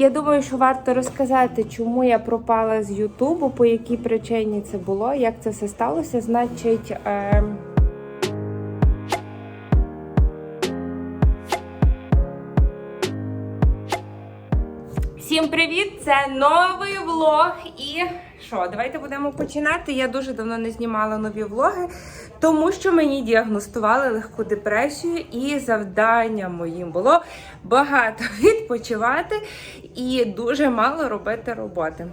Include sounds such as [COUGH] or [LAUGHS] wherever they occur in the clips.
Я думаю, що варто розказати, чому я пропала з Ютубу, по якій причині це було, як це все сталося. Значить, е... всім привіт! Це новий влог. І що, давайте будемо починати. Я дуже давно не знімала нові влоги, тому що мені діагностували легку депресію, і завдання моїм було багато [LAUGHS] відпочивати і дуже мало робити роботи.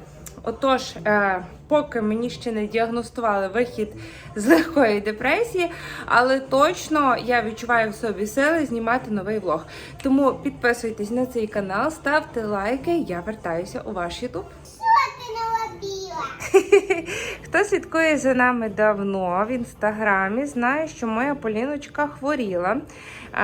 Отож, е, поки мені ще не діагностували вихід з легкої депресії, але точно я відчуваю в собі сили знімати новий влог. Тому підписуйтесь на цей канал, ставте лайки. Я вертаюся у ваш ютуб. [LAUGHS] Хто слідкує за нами давно в інстаграмі, знає, що моя Поліночка хворіла.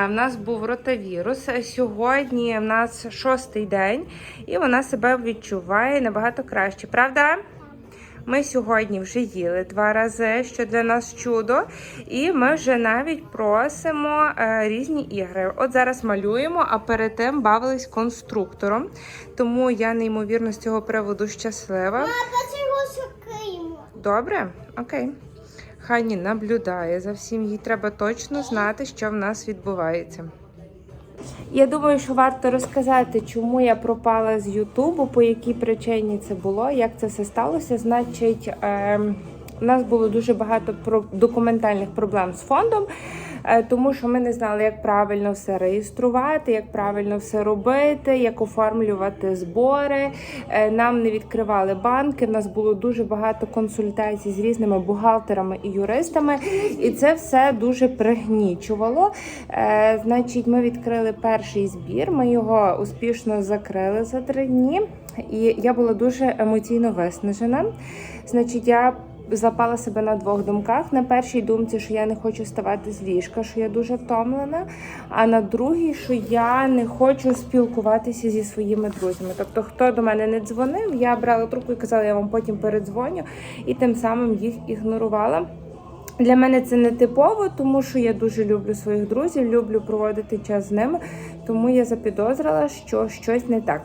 В нас був ротавірус. Сьогодні в нас шостий день, і вона себе відчуває набагато краще. Правда? Ми сьогодні вже їли два рази, що для нас чудо. І ми вже навіть просимо е, різні ігри. От зараз малюємо, а перед тим бавились конструктором. Тому я неймовірно з цього приводу щаслива. Папа. Добре, окей. Хані наблюдає за всім. Їй треба точно знати, що в нас відбувається. Я думаю, що варто розказати, чому я пропала з Ютубу, по якій причині це було, як це все сталося. Значить, е, у нас було дуже багато про- документальних проблем з фондом, тому що ми не знали, як правильно все реєструвати, як правильно все робити, як оформлювати збори. Е, Нам не відкривали банки. У нас було дуже багато консультацій з різними бухгалтерами і юристами, і це все дуже пригнічувало. Е, Значить, ми відкрили перший збір. Ми його успішно закрили за три дні, і я була дуже емоційно виснажена. Значить, я запала себе на двох думках. На першій думці, що я не хочу ставати з ліжка, що я дуже втомлена. А на другій, що я не хочу спілкуватися зі своїми друзями. Тобто, хто до мене не дзвонив, я брала трубку і казала, я вам потім передзвоню, і тим самим їх ігнорувала. Для мене це не типово, тому що я дуже люблю своїх друзів, люблю проводити час з ними. Тому я запідозрила, що щось не так.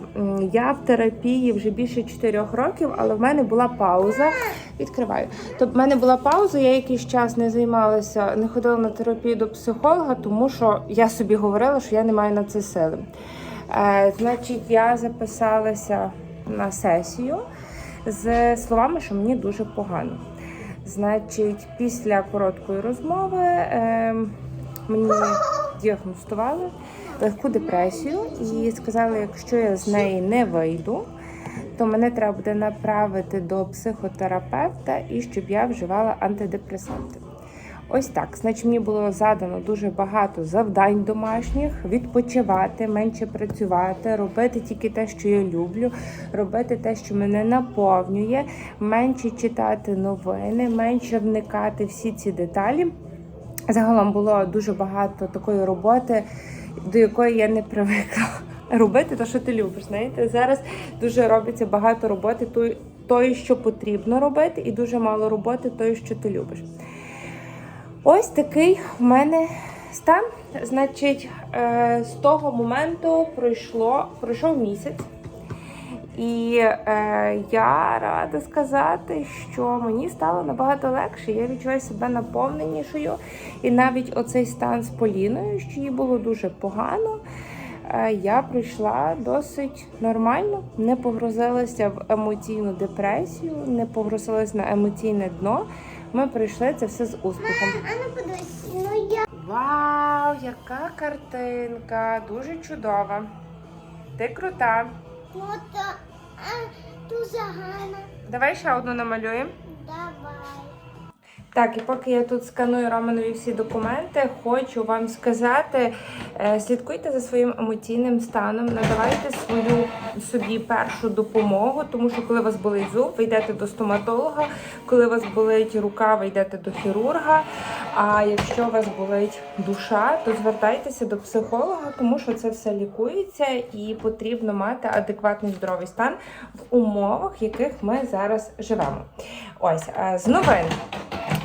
Я в терапії вже більше 4 років, але в мене була пауза. Відкриваю. Тобто в мене була пауза, я якийсь час не займалася, не ходила на терапію до психолога, тому що я собі говорила, що я не маю на це сили. Е, значить, я записалася на сесію з словами, що мені дуже погано. Значить, після короткої розмови е, мені діагностували легку депресію і сказали, якщо я з неї не вийду, то мене треба буде направити до психотерапевта і щоб я вживала антидепресанти. Ось так. Значить, мені було задано дуже багато завдань домашніх: відпочивати, менше працювати, робити тільки те, що я люблю, робити те, що мене наповнює, менше читати новини, менше вникати всі ці деталі. Загалом було дуже багато такої роботи, до якої я не привикла [LAUGHS] робити, те, що ти любиш. Знаєте, зараз дуже робиться багато роботи, тої- що потрібно робити, і дуже мало роботи, тої, що ти любиш. Ось такий в мене стан. Значить, е, з того моменту пройшло, пройшов місяць. І е, я рада сказати, що мені стало набагато легше. Я відчуваю себе наповненішою. І навіть оцей стан з Поліною, що їй було дуже погано, е, я пройшла досить нормально, не погрузилася в емоційну депресію, не погрузилась на емоційне дно. Ми прийшли це все з успіхом. А ну подивись, ну я. Вау, яка картинка! Дуже чудова. Ти крута. Ну то а, дуже гарно. Давай ще одну намалюємо. Давай. Так, і поки я тут сканую Романові всі документи, хочу вам сказати: е, слідкуйте за своїм емоційним станом, надавайте свою собі першу допомогу, тому що коли у вас болить зуб, ви йдете до стоматолога, коли у вас болить рука, ви йдете до хірурга. А якщо у вас болить душа, то звертайтеся до психолога, тому що це все лікується і потрібно мати адекватний здоровий стан в умовах, в яких ми зараз живемо. Ось е, з новин.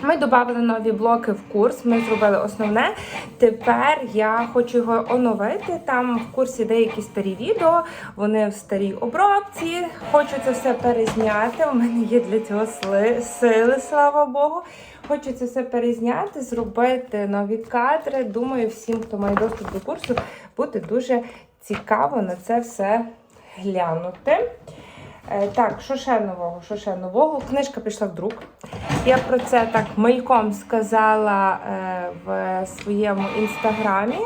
Ми додали нові блоки в курс. Ми зробили основне. Тепер я хочу його оновити. Там в курсі деякі старі відео, вони в старій обробці. Хочу це все перезняти. У мене є для цього сили, слава Богу. Хочу це все перезняти, зробити нові кадри. Думаю, всім, хто має доступ до курсу, буде дуже цікаво на це все глянути. Е, Так, що ще нового? Що ще нового? Книжка пішла в друк. Я про це так мельком сказала е, в своєму інстаграмі,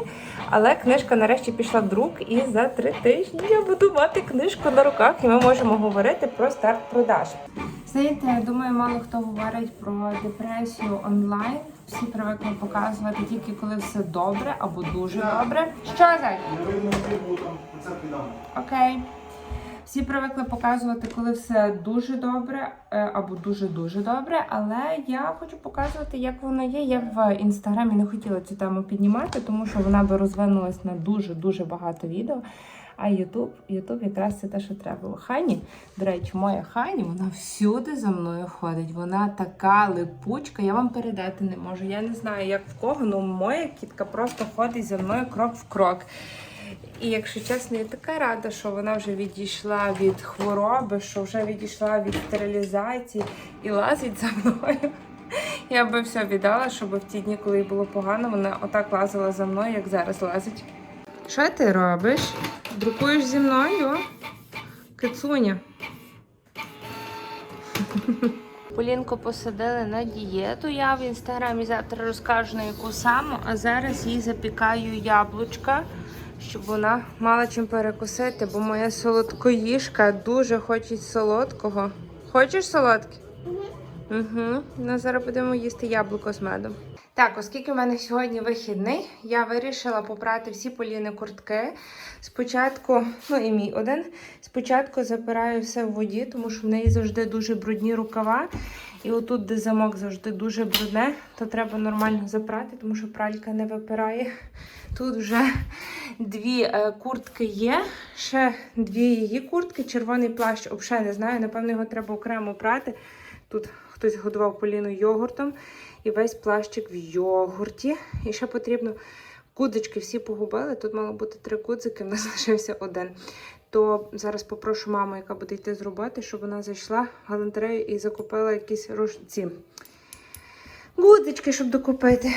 але книжка нарешті пішла в друк, і за три тижні я буду мати книжку на руках, і ми можемо говорити про старт продаж. Знаєте, я думаю, мало хто говорить про депресію онлайн. Всі привикли показувати тільки коли все добре або дуже добре. Що відомо. Окей. Всі привикли показувати, коли все дуже добре е, або дуже-дуже добре. Але я хочу показувати, як воно є. Я в інстаграмі не хотіла цю тему піднімати, тому що вона би розвинулась на дуже-дуже багато відео. А Ютуб, Ютуб якраз це те, що треба. Хані, до речі, моя Хані, вона всюди за мною ходить. Вона така липучка, я вам передати не можу. Я не знаю, як в кого, але моя кітка просто ходить за мною крок в крок. І якщо чесно, я така рада, що вона вже відійшла від хвороби, що вже відійшла від стерилізації і лазить за мною. [LAUGHS] Я би все віддала, щоб в ті дні, коли їй було погано, вона отак лазила за мною, як зараз лазить. Що ти робиш? Друкуєш зі мною? Кицуня. [LAUGHS] Полінку посадили на дієту. Я в інстаграмі завтра розкажу на яку саму, а зараз їй запікаю яблучка, щоб вона мала чим перекусити, бо моя солодкоїжка дуже хоче солодкого. Хочеш солодке? Угу. Ну, зараз будемо їсти яблуко з медом. Так, оскільки в мене сьогодні вихідний, я вирішила попрати всі поліни куртки. Спочатку, ну і мій один. Спочатку запираю все в воді, тому що в неї завжди дуже брудні рукава. І отут, де замок завжди дуже брудне, то треба нормально запрати, тому що пралька не випирає. Тут вже дві е, куртки є, ще дві її куртки. Червоний плащ, взагалі не знаю. Напевно, його треба окремо прати. Тут хтось годував поліну йогуртом і весь плащик в йогурті. І ще потрібно кудочки всі погубили. Тут мало бути три кудзики, в нас [LAUGHS] лишився один. То зараз попрошу маму, яка буде йти з роботи, щоб вона зайшла в галантерею і закупила якісь рушці. Гудзички, щоб докупити.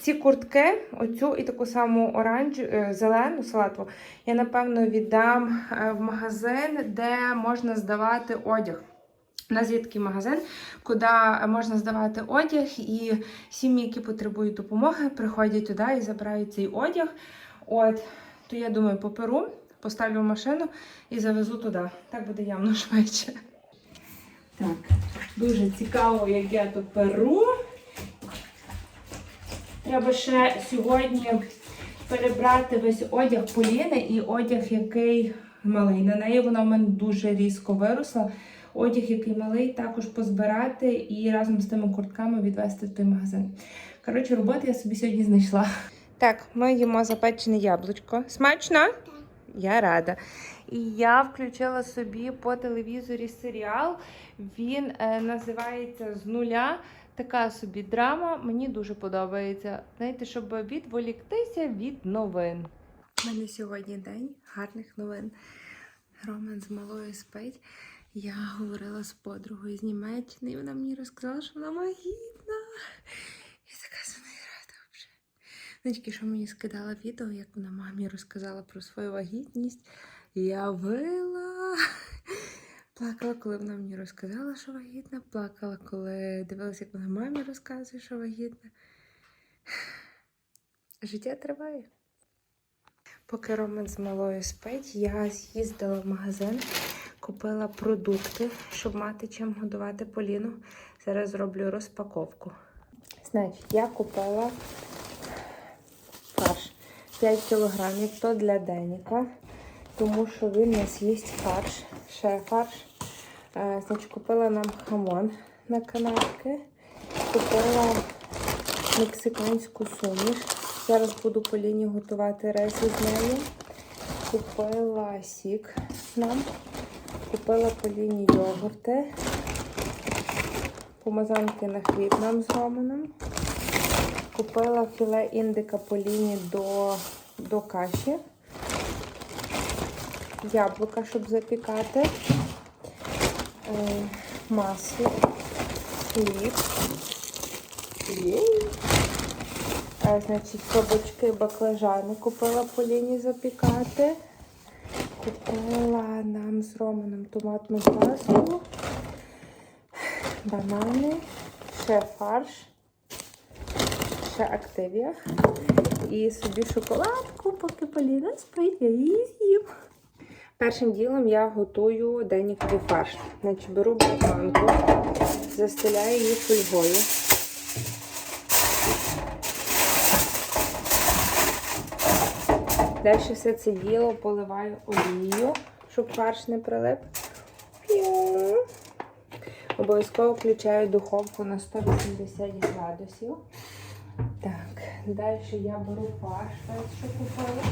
Ці куртки, оцю і таку саму оранж, е, зелену салатову, я напевно віддам е, в магазин, де можна здавати одяг. У нас є такий магазин, куди можна здавати одяг, і сім'ї, які потребують допомоги, приходять туди і забирають цей одяг. От, то я думаю, поперу, поставлю в машину і завезу туди. Так буде явно [LAUGHS] швидше. Так, дуже цікаво, як я то перу. Треба ще сьогодні перебрати весь одяг Поліни і одяг, який малий. На неї вона в мене дуже різко виросла. Одяг, який малий, також позбирати і разом з тими куртками відвести в той магазин. Коротше, роботи я собі сьогодні знайшла. Так, ми їмо запечене яблучко. Смачно? Я рада. І я включила собі по телевізорі серіал. Він е, називається З нуля. Така собі драма. Мені дуже подобається. Знаєте, щоб відволіктися від новин. У мене сьогодні день гарних новин. Роман з малою спить. Я говорила з подругою з Німеччини, і вона мені розказала, що вона вагітна. Я така за неї рада вже. Тільки що мені скидала відео, як вона мамі розказала про свою вагітність. Я вила. Плакала, коли вона мені розказала, що вагітна. Плакала, коли дивилася, як вона мамі розказує, що вагітна. Життя триває. Поки Роман з малою спить, я з'їздила в магазин, купила продукти, щоб мати чим годувати Поліну. Зараз зроблю розпаковку. Значить, я купила 5 кілограмів, то для Деніка, тому що він у нас їсть фарш, ще фарш. Е, Значить, купила нам хамон на канапки, купила мексиканську суміш. Зараз буду Поліні готувати рис з нею. Купила сік нам, купила Поліні йогурти, помазанки на хліб нам з Романом. Купила філе індика поліні до, до каші. Яблука, щоб запікати. Е, масло, хліб. А, значить, кабачки, баклажани купила поліні запікати. Купила нам з Романом томатну пасту, банани, ще фарш, ще активія. І собі шоколадку, поки Поліна спить, я її з'їм. Першим ділом я готую денніковий фарш. Значить, беру банку, застеляю її фольгою. Далі все це діло поливаю олією, щоб фарш не прилип. Обов'язково включаю духовку на 180 градусів. Так, далі я беру фарш, що купила.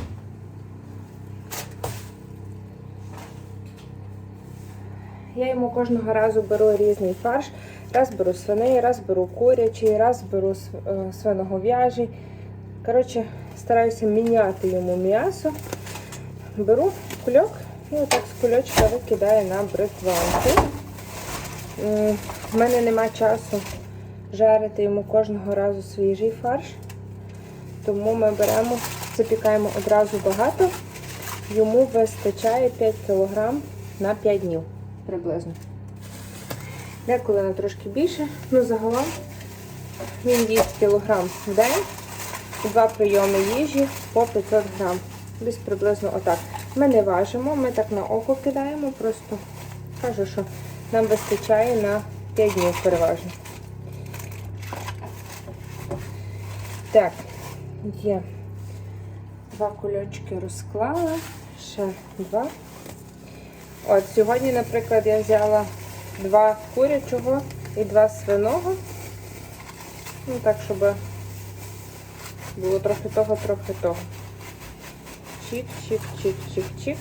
Я йому кожного разу беру різний фарш. Раз беру свиний, раз беру курячий, раз беру е, свиногов'яжий. Коротше, стараюся міняти йому м'ясо. Беру кульок і отак з кульочка викидаю на бритванку. В мене нема часу жарити йому кожного разу свіжий фарш. Тому ми беремо, запікаємо одразу багато. Йому вистачає 5 кг на 5 днів приблизно. Деколи на трошки більше, ну загалом він їсть кілограм в день, два прийоми їжі по 500 грам. Десь приблизно отак. Ми не важимо, ми так на око кидаємо, просто кажу, що нам вистачає на 5 днів переважно. Так, є два кульочки розклала, ще два. От сьогодні, наприклад, я взяла два курячого і два свиного. Ну так, щоб було трохи того, трохи того. Чик, чик, чик, чик, чик.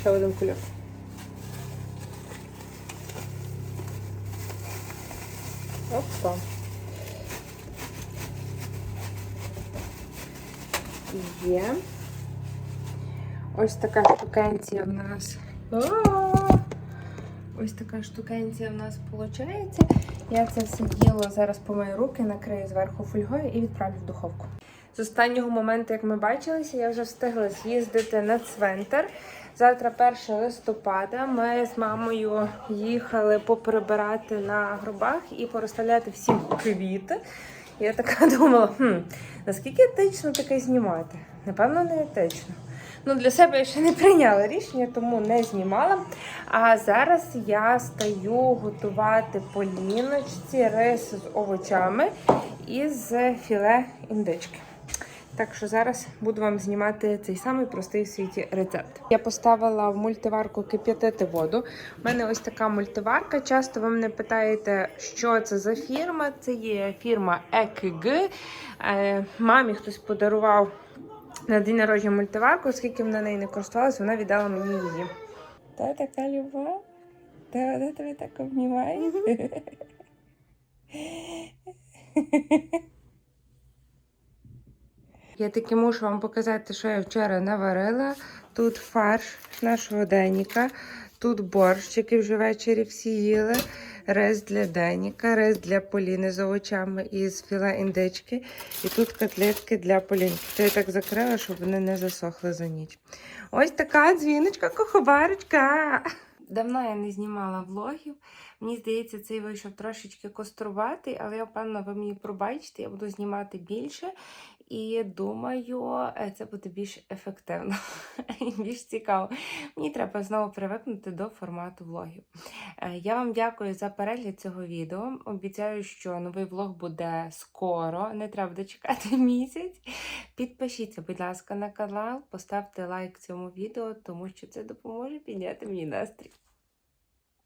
Ще один кульок. Опа. Є. Ось така штукенція в нас. Ось така штукенція в нас виходить. Я це все діло зараз помию руки, накрию зверху фольгою і відправлю в духовку. З останнього моменту, як ми бачилися, я вже встигла з'їздити на цвинтар. Завтра 1 листопада. Ми з мамою їхали поприбирати на гробах і порозставляти всім квіти. Я така [LAUGHS] думала, хм, наскільки етично таке знімати? Напевно, не етично. Ну, для себе я ще не прийняла рішення, тому не знімала. А зараз я стаю готувати поліночці рис з овочами і з філе індички. Так що зараз буду вам знімати цей самий простий в світі рецепт. Я поставила в мультиварку кип'ятити воду. У мене ось така мультиварка. Часто ви мене питаєте, що це за фірма. Це є фірма EKG. Е, Мамі хтось подарував на день народження мультиварку, оскільки вона нею не користувалася, вона віддала мені її. Та така любов? Та вона тебе так обнімає. [LAUGHS] Я таки мушу вам показати, що я вчора наварила. Тут фарш нашого Деніка, тут борщ, який вже ввечері всі їли, рис для Деніка, рис для Поліни з овочами і з філе індички. І тут котлетки для Полінки. Це я так закрила, щоб вони не засохли за ніч. Ось така дзвіночка, кохобарочка. Давно я не знімала влогів. Мені здається, цей вийшов трошечки коструватий, але я впевнена, ви мені пробачите, я буду знімати більше. І думаю, е, це буде більш ефективно і більш цікаво. Мені треба знову привикнути до формату влогів. Е, Я вам дякую за перегляд цього відео. Обіцяю, що новий влог буде скоро, не треба буде чекати [LAUGHS] місяць. Підпишіться, будь ласка, на канал, поставте лайк цьому відео, тому що це допоможе підняти мені настрій.